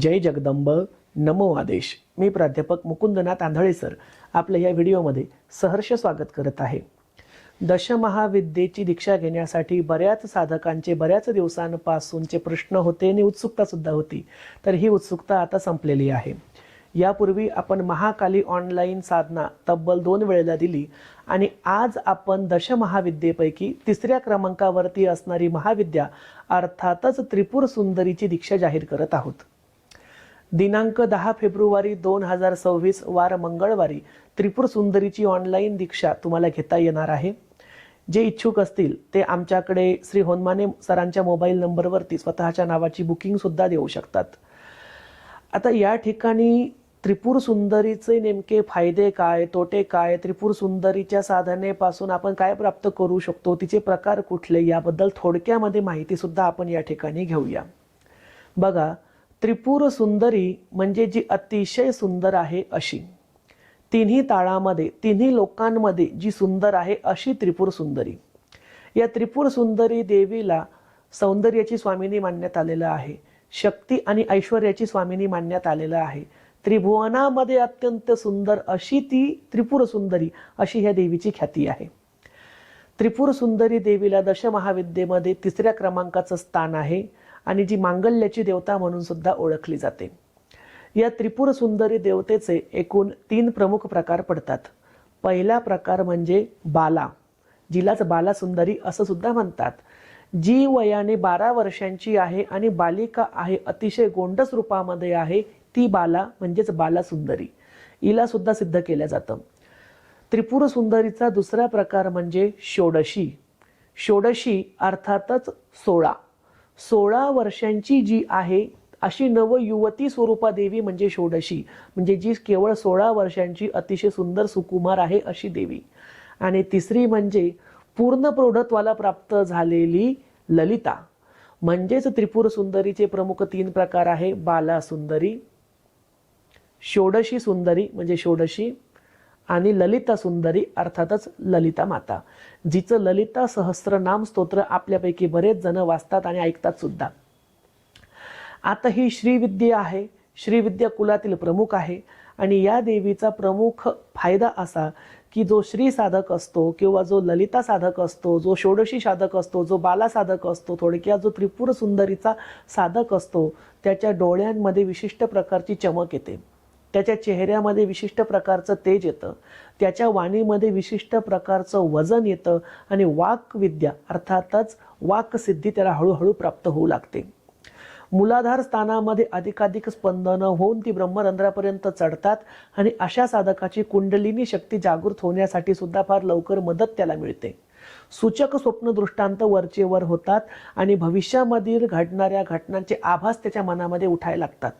जय जगदंब नमो आदेश. मी प्राध्यापक मुकुंदनाथ आंधळे सर. आपल्या या व्हिडिओमध्ये सहर्ष स्वागत करत आहे. दशमहाविद्येची दीक्षा घेण्यासाठी बऱ्याच साधकांचे बऱ्याच दिवसांपासूनचे प्रश्न होते आणि उत्सुकता सुद्धा होती. तर ही उत्सुकता आता संपलेली आहे. यापूर्वी आपण महाकाली ऑनलाईन साधना तब्बल दोन वेळेला दिली आणि आज आपण दशमहाविद्येपैकी तिसऱ्या क्रमांकावरती असणारी महाविद्या अर्थातच त्रिपुर सुंदरीची दीक्षा जाहीर करत आहोत. दिनांक दहा फेब्रुवारी दोन हजार सव्वीस वार मंगळवारी त्रिपुर सुंदरीची ऑनलाईन दीक्षा तुम्हाला घेता येणार आहे. जे इच्छुक असतील ते आमच्याकडे श्री होनमाने सरांच्या मोबाईल नंबरवरती स्वतःच्या नावाची बुकिंग सुद्धा देऊ शकतात. आता या ठिकाणी त्रिपुर सुंदरीचे नेमके फायदे काय तोटे काय त्रिपुर सुंदरीच्या साधनेपासून आपण काय प्राप्त करू शकतो तिचे प्रकार कुठले याबद्दल थोडक्यामध्ये माहिती सुद्धा आपण या ठिकाणी घेऊया. बघा त्रिपुर सुंदरी म्हणजे जी अतिशय सुंदर आहे अशी. तिन्ही ताळामध्ये तिन्ही लोकांमध्ये जी सुंदर आहे अशी त्रिपुर सुंदरी या त्रिपुर सुंदरी देवीला सौंदर्याची स्वामिनी मानण्यात आलेलं आहे. शक्ती आणि ऐश्वर्याची स्वामिनी मानण्यात आलेलं आहे. त्रिभुवनामध्ये अत्यंत सुंदर अशी ती त्रिपुर सुंदरी अशी ह्या देवीची ख्याती आहे. त्रिपुर सुंदरी देवीला दशमहाविद्येमध्ये तिसऱ्या क्रमांकाचं स्थान आहे. आणि जी मांगल्याची देवता म्हणून सुद्धा ओळखली जाते. या त्रिपुर सुंदरी देवतेचे एकूण तीन प्रमुख प्रकार पडतात. पहिला प्रकार म्हणजे बाला जिलाच बाला सुंदरी असं सुद्धा म्हणतात. जी वयाने बारा वर्षांची आहे आणि बालिका आहे अतिशय गोंडस रूपामध्ये आहे ती बाला म्हणजेच बाला सुंदरी हिला सुद्धा सिद्ध केलं जातं. त्रिपुर सुंदरीचा दुसरा प्रकार म्हणजे षोडशी. षोडशी अर्थातच सोळा. सोळा वर्षांची जी आहे अशी नवयुवती स्वरूपा देवी म्हणजे षोडशी. म्हणजे जी केवळ सोळा वर्षांची अतिशय सुंदर सुकुमार आहे अशी देवी. आणि तिसरी म्हणजे पूर्ण प्रौढत्वाला प्राप्त झालेली ललिता. म्हणजेच त्रिपुर सुंदरीचे प्रमुख तीन प्रकार आहे बाला सुंदरी षोडशी सुंदरी म्हणजे षोडशी आणि ललिता सुंदरी अर्थातच ललिता माता जिचं ललिता सहस्रनाम स्तोत्र आपल्यापैकी बरेच जण वाचतात आणि ऐकतात सुद्धा. आता ही श्रीविद्या आहे. श्रीविद्या कुलातील प्रमुख आहे. आणि या देवीचा प्रमुख फायदा असा की जो श्री साधक असतो किंवा जो ललिता साधक असतो जो षोडशी साधक असतो जो बाला साधक असतो थोडक्यात जो त्रिपुर सुंदरीचा साधक असतो त्याच्या डोळ्यांमध्ये विशिष्ट प्रकारची चमक येते. त्याच्या चेहऱ्यामध्ये विशिष्ट प्रकारचं तेज येतं. त्याच्या वाणीमध्ये विशिष्ट प्रकारचं वजन येतं आणि वाकविद्या अर्थातच वाकसिद्धी त्याला हळूहळू प्राप्त होऊ लागते. मूलाधार स्थानामध्ये अधिकाधिक स्पंदनं होऊन ती ब्रह्मरंध्रापर्यंत चढतात आणि अशा साधकाची कुंडलिनी शक्ती जागृत होण्यासाठी सुद्धा फार लवकर मदत त्याला मिळते. सूचक स्वप्न दृष्टांत वरचेवर होतात आणि भविष्यामधील घडणाऱ्या घटनांचे आभास त्याच्या मनामध्ये उठायला लागतात.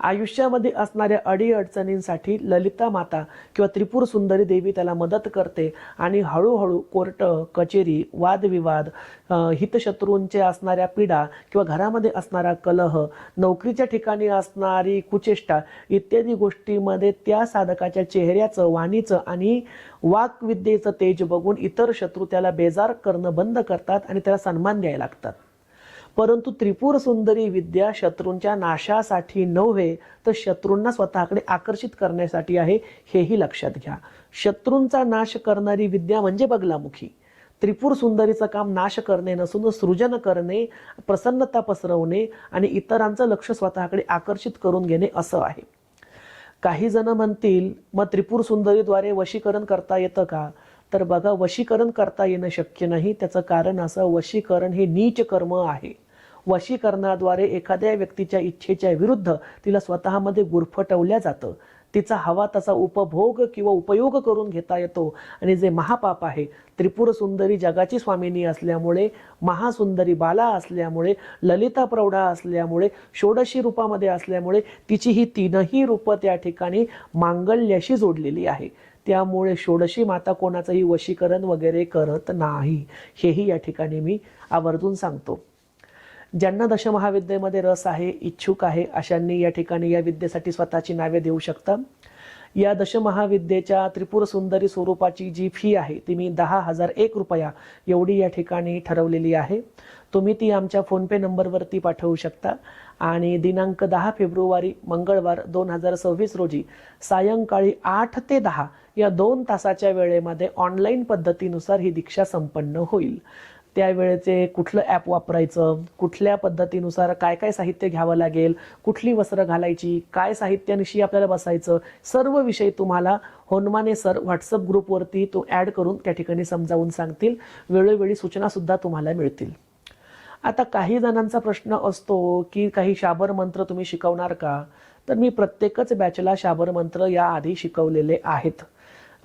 आयुष्यामध्ये असणाऱ्या अडीअडचणींसाठी ललिता माता किंवा त्रिपुर सुंदरी देवी त्याला मदत करते आणि हळूहळू कोर्ट कचेरी वादविवाद हितशत्रूंचे असणाऱ्या पीडा किंवा घरामध्ये असणारा कलह नोकरीच्या ठिकाणी असणारी कुचेष्टा इत्यादी गोष्टीमध्ये त्या साधकाच्या चेहऱ्याचं वाणीचं आणि वाकविद्येचं तेज बघून इतर शत्रू त्याला बेजार करणं बंद करतात आणि त्याला सन्मान द्यायला लागतात. परंतु त्रिपुर सुंदरी विद्या शत्रूंच्या नाशासाठी नव्हे तर शत्रूंना स्वतःकडे आकर्षित करण्यासाठी आहे हेही लक्षात घ्या. शत्रूंचा नाश करणारी विद्या म्हणजे बगलामुखी. त्रिपुर सुंदरीचं काम नाश करणे नसून सृजन करणे प्रसन्नता पसरवणे आणि इतरांचं लक्ष स्वतःकडे आकर्षित करून घेणे असं आहे. काही जण म्हणतील मग त्रिपुर सुंदरीद्वारे वशीकरण करता येतं का? तर बघा वशीकरण करता येणं शक्य नाही. त्याचं कारण असं वशीकरण हे नीच कर्म आहे. वशीकरणाद्वारे एखाद्या व्यक्तीच्या इच्छेच्या विरुद्ध तिला स्वतःमध्ये गुरफटवल्या जातं. तिचा हवा तसा उपभोग किंवा उपयोग करून घेता येतो. आणि जे महापाप आहे त्रिपुर सुंदरी जगाची स्वामिनी असल्यामुळे महासुंदरी बाला असल्यामुळे ललिता प्रौढा असल्यामुळे षोडशी रूपामध्ये असल्यामुळे तिची ही तीनही रूपं त्या ठिकाणी मांगल्याशी जोडलेली आहे. त्यामुळे षोडशी माता कोणाचंही वशीकरण वगैरे करत नाही. हेही या ठिकाणी मी आवर्जून सांगतो. ज्यांना दशमहाविद्येमध्ये रस आहे इच्छुक आहे अशांनी या ठिकाणी या विद्येसाठी स्वतःची नावे देऊ शकता. या दशमहाविद्येच्या त्रिपुर सुंदरी स्वरूपाची जी फी आहे ती मी दहा हजार एक रुपया एवढी या ठिकाणी ठरवलेली आहे. तुम्ही ती आमच्या फोनपे नंबरवरती पाठवू शकता. आणि दिनांक दहा फेब्रुवारी मंगळवार दोन हजार सव्वीस रोजी सायंकाळी आठ ते दहा या दोन तासाच्या वेळेमध्ये ऑनलाईन पद्धतीनुसार ही दीक्षा संपन्न होईल. त्यावेळेचे कुठलं ॲप वापरायचं? कुठल्या पद्धतीनुसार काय काय साहित्य घ्यावं लागेल? कुठली वस्त्र घालायची? काय साहित्यानिशी आपल्याला बसायचं? सर्व विषय तुम्हाला होनमाने सर व्हॉट्सअप ग्रुपवरती तो ॲड करून त्या ठिकाणी समजावून सांगतील. वेळोवेळी सूचनासुद्धा तुम्हाला मिळतील. आता काही जणांचा प्रश्न असतो की काही शाबर मंत्र तुम्ही शिकवणार का? तर मी प्रत्येकच बॅचला शाबर मंत्र याआधी शिकवलेले आहेत.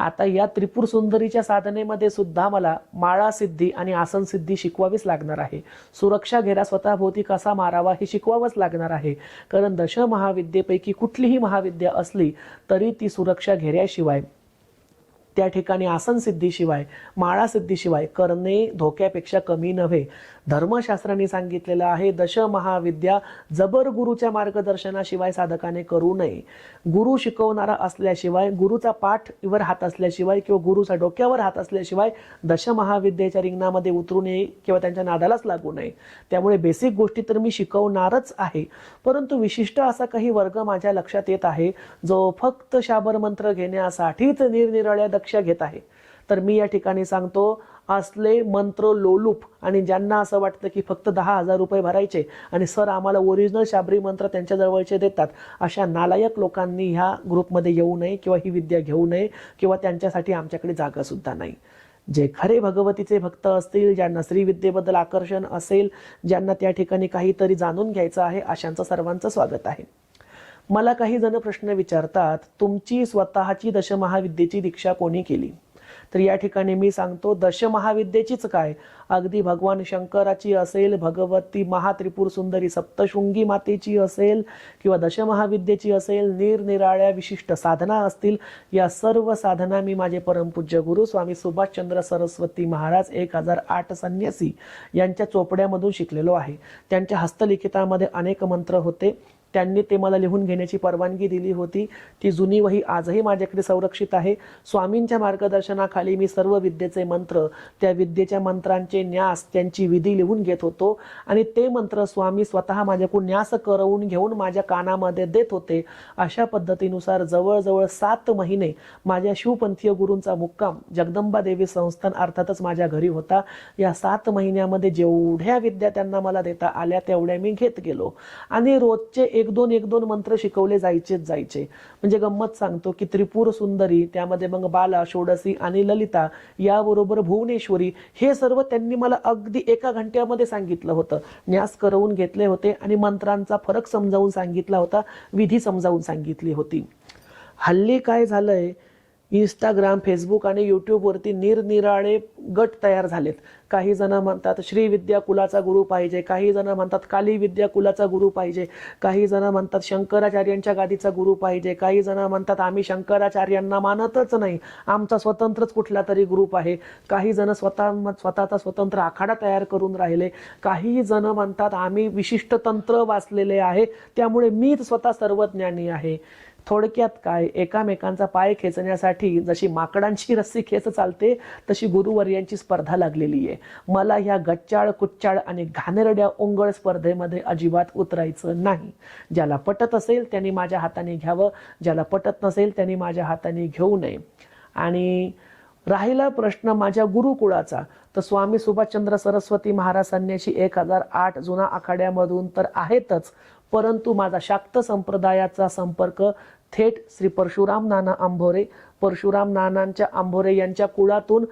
आता या त्रिपुर सुंदरीच्या साधनेमध्ये सुद्धा मला माळा सिद्धी आणि आसन सिद्धी शिकवावीच लागणार आहे. सुरक्षा घेरा स्वतःभोवती कसा मारावा हे शिकवावंच लागणार आहे. कारण दश महाविद्येपैकी कुठलीही महाविद्या असली तरी ती सुरक्षा घेऱ्याशिवाय त्या ठिकाणी आसन सिद्धीशिवाय माळा सिद्धीशिवाय करणे धोक्यापेक्षा कमी नव्हे. धर्मशास्त्राने सांगितलेलं आहे दश महाविद्या जबर गुरुच्या मार्गदर्शनाशिवाय साधकाने करू नये. गुरु शिकवणारा असल्याशिवाय गुरुचा पाठ वर हात असल्याशिवाय किंवा गुरुचा डोक्यावर हात असल्याशिवाय दश महाविद्येच्या रिंगणामध्ये उतरू नये किंवा त्यांच्या नादालाच लागू नये. त्यामुळे बेसिक गोष्टी तर मी शिकवणारच आहे. परंतु विशिष्ट असा काही वर्ग माझ्या लक्षात येत आहे जो फक्त शाबर मंत्र घेण्यासाठीच निरनिराळ्या दक्ष घेत आहे. तर मी या ठिकाणी सांगतो असले मंत्र लोलूप आणि ज्यांना असं वाटतं की फक्त दहा हजार रुपये भरायचे आणि सर आम्हाला ओरिजिनल शाबरी मंत्र त्यांच्या जवळचे देतात अशा नालायक लोकांनी ह्या ग्रुपमध्ये येऊ नये किंवा ही विद्या घेऊ नये किंवा त्यांच्यासाठी आमच्याकडे जागासुद्धा नाही. जे खरे भगवतीचे भक्त असतील ज्यांना श्रीविद्येबद्दल आकर्षण असेल ज्यांना त्या ठिकाणी काहीतरी जाणून घ्यायचं आहे अशांचं सर्वांचं स्वागत आहे. मला काही जण प्रश्न विचारतात तुमची स्वतःची दशमहाविद्येची दीक्षा कोणी केली? तर या ठिकाणी मी सांगतो दशमहाविद्येचीच काय? अगदी भगवान शंकराची असेल भगवती महात्रिपूर सुंदरी सप्तशृंगी मातेची असेल किंवा दशमहाविद्येची असेल निरनिराळ्या विशिष्ट साधना असतील या सर्व साधना मी माझे परमपूज्य गुरु स्वामी सुभाषचंद्र सरस्वती महाराज एक हजार आठ संन्यासी यांच्या चोपड्यामधून शिकलेलो आहे. त्यांच्या हस्तलिखितामध्ये अनेक मंत्र होते. त्यांनी ते मला लिहून घेण्याची परवानगी दिली होती. ती जुनी वही आजही माझ्याकडे संरक्षित आहे. स्वामींच्या मार्गदर्शनाखाली मी सर्व विद्येचे मंत्र त्या विद्येच्या मंत्रांचे न्यास त्यांची विधी लिहून घेत होतो. आणि ते मंत्र स्वामी स्वतः माझ्याकडून न्यास करवून घेऊन माझ्या कानामध्ये देत होते. अशा पद्धतीनुसार जवळजवळ सात महिने माझ्या शिवपंथीय गुरूंचा मुक्काम जगदंबा देवी संस्थान अर्थातच माझ्या घरी होता. या सात महिन्यामध्ये जेवढ्या विद्या त्यांना मला देता आल्या तेवढ्या मी घेत गेलो. आणि रोजचे एक दोन एक दोन मंत्र शिकवले जायचेच जायचे. म्हणजे गंमत सांगतो की त्रिपुर सुंदरी त्यामध्ये मग बाला षोडसी आणि ललिता याबरोबर भुवनेश्वरी हे सर्व त्यांनी मला अगदी एका घंट्यामध्ये सांगितलं होतं. न्यास करवून घेतले होते आणि मंत्रांचा फरक समजावून सांगितला होता विधी समजावून सांगितली होती. हल्ली काय झालंय? इंस्टाग्राम फेसबुक आणि यूट्यूबवरती निरनिराळे गट तयार झालेत. काही जण म्हणतात श्री विद्या कुलाचा गुरु पाहिजे. काही जण म्हणतात काली विद्या कुलाचा गुरु पाहिजे. काही जण म्हणतात शंकराचार्यांच्या गादीचा गुरु पाहिजे. काही जण म्हणतात आम्ही शंकराचार्यांना मानतच नाही. आमचा स्वतंत्रच कुठला तरी ग्रुप आहे. काही जण स्वतः स्वतःचा स्वतंत्र आखाडा तयार करून राहिले. काही जण म्हणतात आम्ही विशिष्ट तंत्र वाचलेले आहे. त्यामुळे मीच स्वतः सर्वज्ञानी आहे. थोडक्यात काय? एकामेकांचा पाय खेचण्यासाठी जशी माकडांची रस्सी खेच चालते तशी गुरुवर्यांची स्पर्धा लागलेली आहे. मला ह्या गच्चाळ कुच्चाळ आणि घाणेरड्या ओंगळ स्पर्धेमध्ये अजिबात उतरायचं नाही. ज्याला पटत असेल त्यांनी माझ्या हाताने घ्यावं ज्याला पटत नसेल त्यांनी माझ्या हाताने घेऊ नये. आणि राहिला प्रश्न माझ्या गुरुकुळाचा तर स्वामी सुभाषचंद्र सरस्वती महाराज संन्याशी एक हजार आठ जुना आखाड्यामधून तर आहेतच परंतु माझा शाक्त संप्रदायाचा संपर्क थेट श्री परशुराम नाना आंभोरे परशुराम नानांच्या आंभोरे यांच्या कुळातून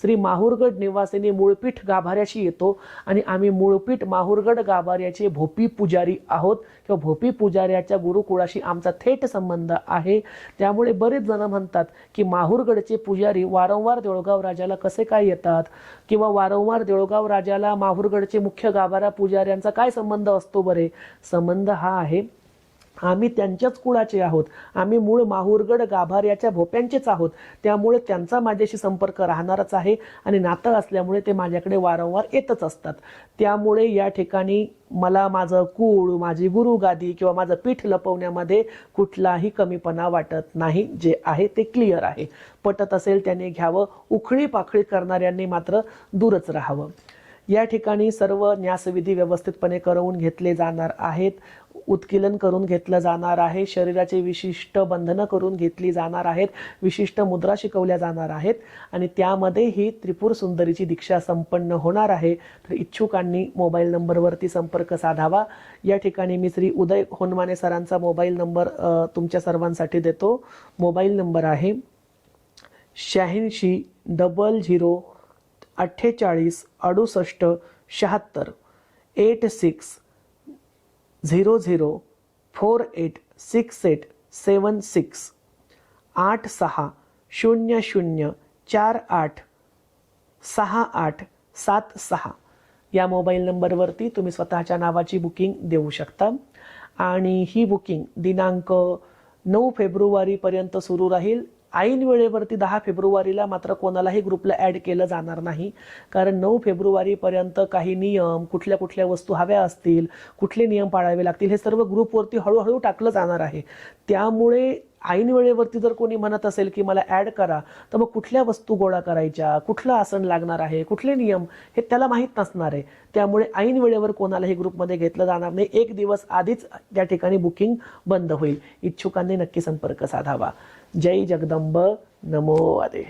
श्री माहूरगड निवासिनी मूळपीठ गाभाऱ्याशी येतो आणि आम्ही मूळपीठ माहूरगड गाभाऱ्याचे भोपी पुजारी आहोत. किंवा भोपी पुजाऱ्याच्या गुरुकुळाशी आमचा थेट संबंध आहे. त्यामुळे बरेच जण म्हणतात की माहूरगडचे पुजारी वारंवार देऊळगाव राजाला कसे काय येतात? किंवा वारंवार देऊळगाव राजाला माहूरगडचे मुख्य गाभारा पुजाऱ्यांचा काय संबंध असतो बरे? संबंध हा आहे. आम्ही त्यांच्याच कुळाचे आहोत. आम्ही मूळ माहूरगड गाभाऱ्याच्या भोप्यांचेच आहोत. त्यामुळे त्यांचा माझ्याशी संपर्क राहणारच आहे आणि नातं असल्यामुळे ते माझ्याकडे वारंवार येतच असतात. त्यामुळे या ठिकाणी मला माझं कुळ माझी गुरुगादी किंवा माझं पीठ लपवण्यामध्ये कुठलाही कमीपणा वाटत नाही. जे आहे ते क्लिअर आहे. पटत असेल त्याने घ्यावं. उखळी पाखळी करणाऱ्यांनी मात्र दूरच राहावं. या ठिकाणी सर्व न्यासविधी व्यवस्थितपणे करवून घेतले जाणार आहेत. उत्कीलन करून घेतलं जाणार आहे. शरीराचे विशिष्ट बंधनं करून घेतली जाणार आहेत. विशिष्ट मुद्रा शिकवल्या जाणार आहेत. आणि त्यामध्ये ही त्रिपुर सुंदरीची दीक्षा संपन्न होणार आहे. तर इच्छुकांनी मोबाईल नंबरवरती संपर्क साधावा. या ठिकाणी मी श्री उदय होनमाने सरांचा मोबाईल नंबर तुमच्या सर्वांसाठी देतो. मोबाईल नंबर आहे शहाऐंशी डबल झिरो अठ्ठेचाळीस अडुसष्ट शहात्तर eight six zero zero four eight six eight seven six आठ सहा शून्य शून्य चार आठ सहा आठ सात सहा. या मोबाईल नंबरवरती तुम्ही स्वतःच्या नावाची बुकिंग देऊ शकता. आणि ही बुकिंग दिनांक नऊ फेब्रुवारीपर्यंत सुरू राहील. ऐन वेळेवरती दहा फेब्रुवारीला मात्र कोणालाही ग्रुपला ॲड केलं जाणार नाही. कारण नऊ फेब्रुवारीपर्यंत काही नियम कुठल्या कुठल्या वस्तू हव्या असतील कुठले नियम पाळावे लागतील हे सर्व ग्रुपवरती हळूहळू टाकलं जाणार आहे. त्यामुळे ऐन वेळेवरती जर कोणी म्हणत असेल की मला ॲड करा तर मग कुठल्या वस्तू गोळा करायच्या कुठलं आसन लागणार आहे कुठले नियम हे त्याला माहीत नसणार आहे. त्यामुळे ऐन वेळेवर कोणालाही ग्रुपमध्ये घेतलं जाणार नाही. एक दिवस आधीच त्या ठिकाणी बुकिंग बंद होईल. इच्छुकांनी नक्की संपर्क साधावा. जय जगदंब. नमो आदेश.